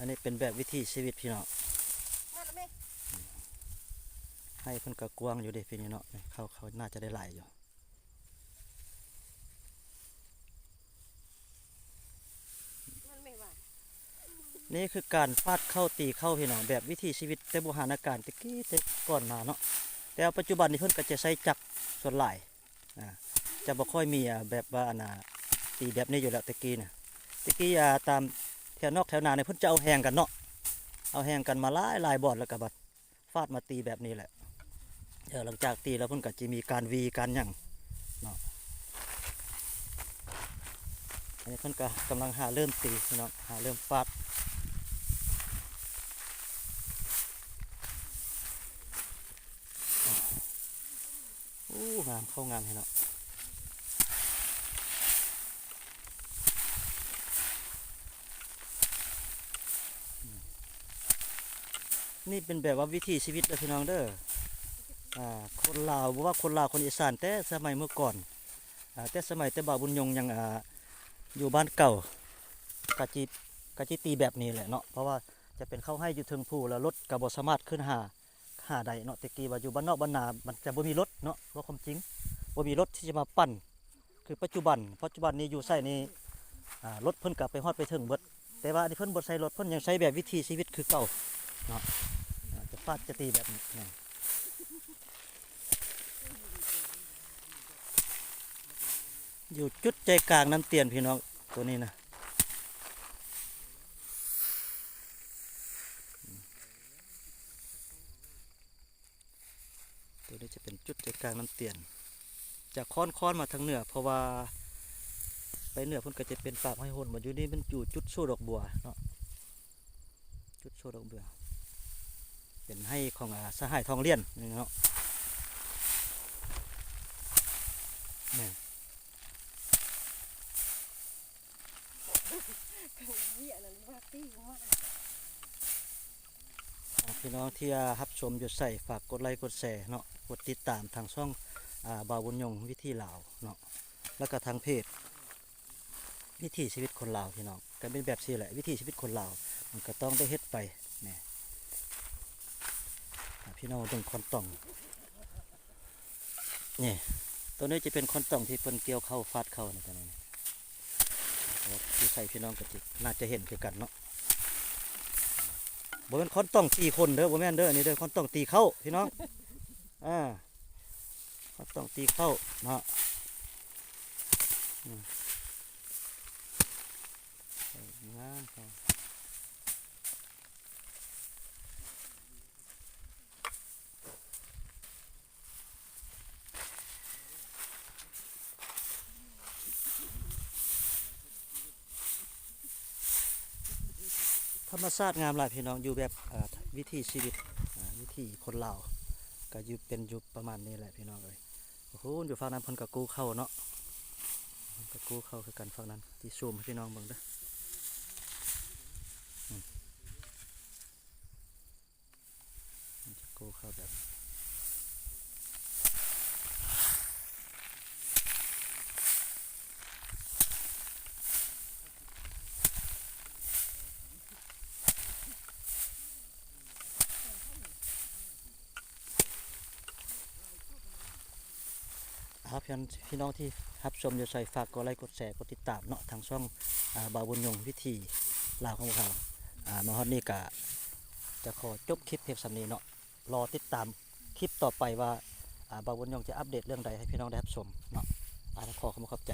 อันนี้เป็นแบบวิถีชีวิตพี่น้องนั่นละแม่ให้เพิ่นก็กว้างอยู่เด้พี่นี่เนาะนี่เขาเขาน่าจะได้หลายอยู่นั่นไม่ว่านี่คือการฟาดเข้าตีเข้าพี่น้องแบบวิถีชีวิตแต่โบราณการตะกี้แต่ก่อนมาเนาะแต่ปัจจุบันนี้เพิ่นก็จะใช้จักรส่วนหลายอ่าจะบ่ค่อยมีอ่าแบบว่าอันน่ะตีแบบนี้อยู่แล้วตะกี้น่ะตะกี้อ่าตาม แถวนอกแถวนาเนี่ยเพิ่นจะเอาแหงกันเนาะเอาแหงกันมาลายลายบอดแล้วก็บัดฟาดมาตีแบบนี้แหละเดี๋ยวหลังจากตีแล้วพิ่นก็จะมีการวีการหยังเนาะอันนี้พิ่นก็กำลังหาเริ่มตีพี่น้องหาเริ่มฟาดอู้งามเข้างามให้เนาะ นี่เป็นแบบว่าวิถีชีวิตเด้อพี่น้องเด้ออ่าคนลาวบ่ว่าคนลาวคนอีสานแต่สมัยเมื่อก่อนอ่าแต่สมัยแต่บ่าวบุญยงยังอ่าอยู่บ้านเก่ากะจิกะจิตีแบบนี้แหละเนาะเพราะว่าจะเป็นเข้าให้อยู่เทึงผู้แล้วรถกะบ่สามารถขึ้นหาหาใดเนาะแตะกี้ว่าอยู่บ้านนอกบ้านนามันจะบ่มีรถเนาะว่าความจริงบ่มีรถที่จะมาปั่น คือปัจจุบันปัจจุบันนี้อยู่ใส่นี่อ่ารถเพิ่นกลับไปฮอดไปถึงเบิดแต่ว่าอันนี้เพิ่นบ่ใช้รถเพิ่นยังใช้แบบวิถีชีวิตคือเก่าเนาะ ฟาดจะตีแบบนี้อยู่จุดใจกลางน้ำเตียนพี่น้องตัวนี้นะตัวนี้จะเป็นจุดใจกลางน้ำเตียนจะค้อนค้อนมาทางเหนือเพราะว่าไปเหนือพิ่นก็จะเป็นปากห้อยโหนมาอยู่นี่มันอยู่จุดโชดอกบัวเนาะจุดโชดอกบัว เป็นให้ของสหายทองเลี่ยนนี่เนาะนี่พี่น้องที่รับชมอยู่ใส่ฝากกดไลค์กดแชร์เนาะกดติดตามทางช่องอ่าบาวบุญยงวิธีลาวเนาะแล้วก็ทางเพจวิถีชีวิตคนลาวพี่น้องก็เป็นแบบนี้แหละวิถีชีวิตคนลาวมันก็ต้องได้เฮ็ดไปเนี่ย พี่น้องต้องคอนต่องนี่ตัวนี้จะเป็นคอนต่องที่เพิ่นเกี่ยวเข้าฟาดเข้าในตัวนี้ที่ใส่พี่น้องก็จิน่าจะเห็นคือกันเนาะบ่แม่นคอนต่องตีคนเด้อบ่แม่นเด้ออันนี่เด้อคอนต่องตีเข้าพี่น้องอ่าคอนต่องตีเข้าเนาะงามครับ ธรรมชาติงามหลายพี่น้องอยู่แบบวิถีชีวิตวิถีคนลาวก็อยู่เป็นอยู่ประมาณนี้แหละพี่น้องเลยโอ้โหอยู่ฝั่งนั้นพิ่นก็กู้เข้าเนาะกับกู้เข้าคือกันฝั่งนั้นที่ซูมให้พี่น้องเบิ่งเด้อมันะกู้เข้าแบบ ครับพี่น้องพี่น้องที่รับชมอยู่ใส่ฝากกดไลค์กดแชร์กดติดตามเนาะทางช่องอ่าบาวบุญยงวิธีลาวของพวกเราอ่ามาฮอดนี่กะจะขอจบคลิปเพียงสำนีเนาะรอติดตามคลิปต่อไปว่าอ่าบาวบุญยงจะอัปเดตเรื่องใดให้พี่น้องได้รับชมเนาะอ่าขอขอบคุณขอบใจ